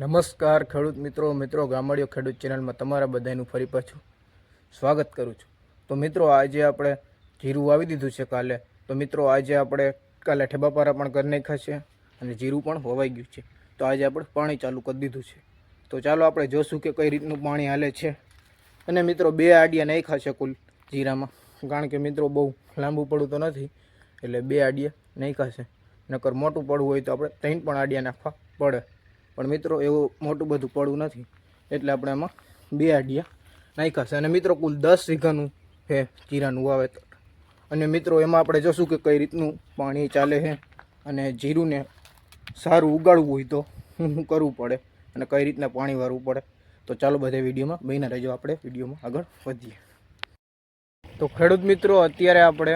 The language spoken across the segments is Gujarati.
નમસ્કાર ખેડૂત મિત્રો મિત્રો ગામડીઓ ખેડૂત ચેનલમાં તમારા બધાનું ફરી પાછું સ્વાગત કરું છું. તો મિત્રો, આજે આપણે જીરું વાવી દીધું છે કાલે. તો મિત્રો, આજે આપણે કાલે ઠેબાપારા પણ કરી નાખ્યા છે અને જીરું પણ વવાઈ ગયું છે. તો આજે આપણે પાણી ચાલુ કરી દીધું છે. તો ચાલો આપણે જોશું કે કઈ રીતનું પાણી હાલે છે. અને મિત્રો, બે આડિયા નાખ્યા છે કુલ જીરામાં. કારણ કે મિત્રો, બહુ લાંબુ પડવું તો નથી, એટલે બે આડિયા નાખ્યા છે. નકર મોટું પડવું હોય તો આપણે ત્રણ પણ આડિયા નાખવા પડે. પણ મિત્રો, એવું મોટું બધું પડવું નથી. એટલે આપણે એમાં બે આડિયા નાખ્યા છે. અને મિત્રો, કુલ દસ વીઘાનું છે જીરાનું વાવેતર. અને મિત્રો, એમાં આપણે જોશું કે કઈ રીતનું પાણી ચાલે છે અને જીરુંને સારું ઉગાડવું હોય તો શું શું કરવું પડે અને કઈ રીતના પાણી વારવું પડે. તો ચાલો બધા વિડીયોમાં બહીને રહેજો. આપણે વિડીયોમાં આગળ વધીએ. તો ખેડૂત મિત્રો, અત્યારે આપણે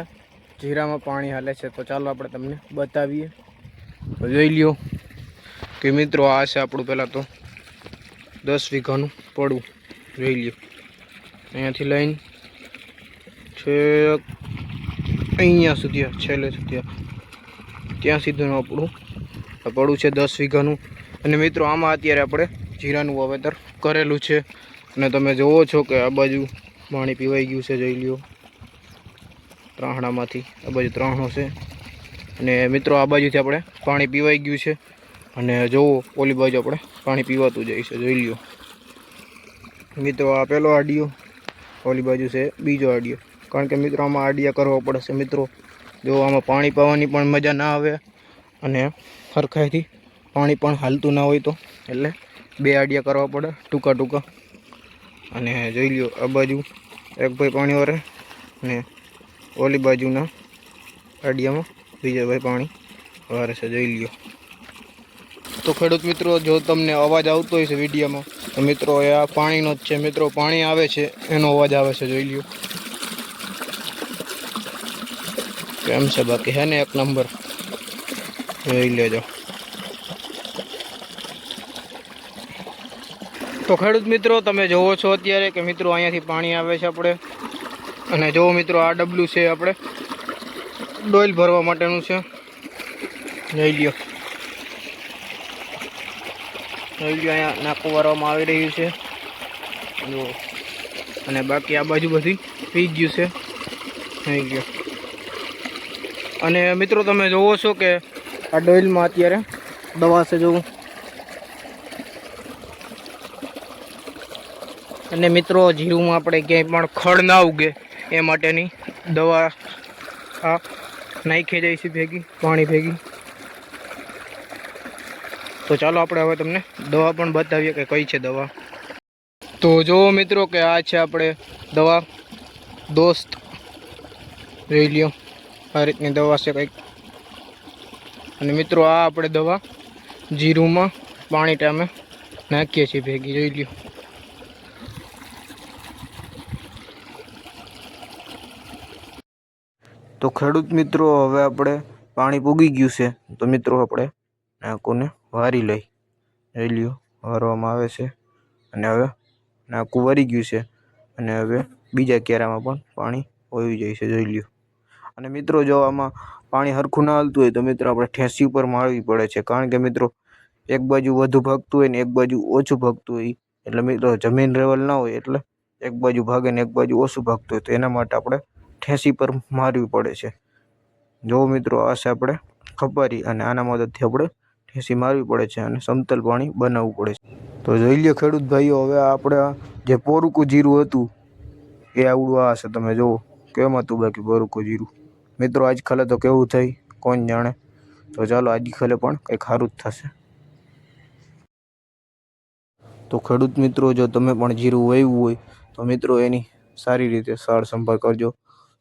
જીરામાં પાણી હાલે છે. તો ચાલો આપણે તમને બતાવીએ. જોઈ લ્યો. કે મિત્રો, આ છે આપણું પહેલાં તો દસ વીઘાનું પડવું. જોઈ લ્યો. અહીંયાથી લઈને છેક અહીંયા સુધી, છેલ્લે સુધી. ત્યાં સીધું આપણું પડવું છે દસ વીઘાનું. અને મિત્રો, આમાં અત્યારે આપણે જીરાનું વાવેતર કરેલું છે. અને તમે જુઓ છો કે આ બાજુ પાણી પીવાઈ ગયું છે, જોઈ લ્યો. ત્રાહણામાંથી આ બાજુ ત્રાહણો છે. અને મિત્રો, આ બાજુથી આપણે પાણી પીવાઈ ગયું છે. અને જોવો, ઓલી બાજુ આપણે પાણી પીવાતું જાય છે, જોઈ લ્યો. મિત્રો, આ પહેલો આડિયો, ઓલી બાજુ છે, બીજો આડિયો. કારણ કે મિત્રો, આમાં આડિયા કરવા પડશે, મિત્રો. જો, આમાં પાણી પાવાની પણ મજા ના આવે અને સરખાઈથી પાણી પણ હાલતું ના હોય તો. એટલે બે આડિયા કરવા પડે, ટૂંકા ટૂંકા. અને જોઈ લ્યો, આ બાજુ એક ભાઈ પાણી વારે ને ઓલી બાજુના આડિયામાં બીજા ભાઈ પાણી વારે છે, જોઈ લ્યો. તો ખેડૂત મિત્રો, જો તમને અવાજ આવતો હોય છે વિડીયોમાં, તો મિત્રો, એ આ પાણીનો જ છે. મિત્રો, પાણી આવે છે, એનો અવાજ આવે છે, જોઈ લ્યો. કેમ છે બાકી? હે ને એક નંબર. જોઈ લેજો. તો ખેડૂત મિત્રો, તમે જોવો છો અત્યારે કે મિત્રો, અહીંયાથી પાણી આવે છે આપણે. અને જોવો મિત્રો, આ ડબલું છે આપણે. ડોઇલ ભરવા માટેનું છે. જોઈ લ્યો. જોઈ લ્યો અહીંયા નાખું વારવામાં આવી રહ્યું છે. જો. અને બાકી આ બાજુ બધી પી ગયું છે. થઈ ગયું. અને મિત્રો તમે જોવો છો કે આ ડોઇલમાં અત્યારે દવા છે જોવું. અને મિત્રો જીવમાં આપણે ક્યાંય પણ ખડ ના ઉગે એ માટેની દવા આ નાખી જાય છે ભેગી, પાણી ભેગી. તો ચાલો આપણે હવે તમને દવા પણ બતાવીએ કે કઈ છે દવા. તો જુઓ મિત્રો કે આ છે આપણે દવા. દોસ્ત. જોઈ લ્યો. આ રીતની દવા છે કંઈક. અને મિત્રો આ આપણે દવા જીરુંમાં પાણી ટાઈમે નાખીએ છીએ ભેગી, જોઈ લ્યો. તો ખેડૂત મિત્રો, હવે આપણે પાણી પૂગી ગયું છે. તો મિત્રો આપણે નાકુને વારી લઈ. રેલીઓ વારવામાં આવે છે. અને હવે નાકું વરી ગયું છે. અને હવે બીજા કેરામાં પણ પાણી વહી જાય છે, જોઈ લ્યો. અને મિત્રો, જો આમાં પાણી હરખું ના હાલતું હોય તો મિત્રો આપણે ઠેસી ઉપર મારવી પડે છે. કારણ કે મિત્રો, એક બાજુ વધુ ભાગતું હોય ને એક બાજુ ઓછું ભાગતું હોય. એટલે મિત્રો, જમીન લેવલ ના હોય એટલે એક બાજુ ભાગે ને એક બાજુ ઓછું ભાગતું હોય તો એના માટે આપણે ઠેસી પર મારવી પડે છે. જો મિત્રો, આ છે આપણે ખપારી અને આના મદદથી આપણે ઠેસી મારવી પડે છે અને સમતલ પાણી બનાવવું પડે છે. તો જોઈ લ્યો ખેડૂત ભાઈઓ, હવે આપણે જે પોરુકું જીરું હતું, એ આવડું આ હશે. તમે જુઓ, કેમ હતું બાકી પોરુકું જીરું? મિત્રો, આજ ખાલે તો કેવું થઈ? કોણ જાણે? તો ચાલો, આજ ખાલે પણ કંઈક સારું જ થશે. તો ખેડૂત મિત્રો, જો તમે પણ જીરું વાવ્યું હોય, તો મિત્રો, એની સારી રીતે સાર સંભાળ કરજો.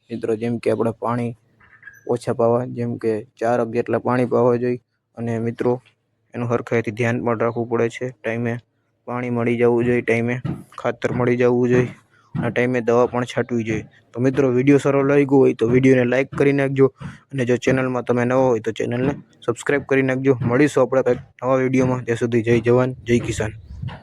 મિત્રો, જેમ કે આપણે પાણી ઓછા પાવા, જેમ કે ચાર અગ જેટલા પાણી પાવા જોઈએ અને મિત્રો, એનું હરખાઈથી ધ્યાન પણ રાખવું પડે છે. ટાઈમે પાણી મળી જવું જોઈએ, ટાઈમે ખાતર મળી જવું જોઈએ, અને ટાઈમે દવા પણ છાંટવી જોઈએ. તો મિત્રો, વીડિયો સારો લાગ્યો હોય તો વિડીયોને લાઇક કરી નાખજો, અને જો ચેનલમાં તમે નવા હોય તો ચેનલને સબસ્ક્રાઈબ કરી નાખજો. મળીશું આપણે કંઈક નવા વિડીયોમાં. ત્યાં સુધી જય જવાન, જય કિસાન.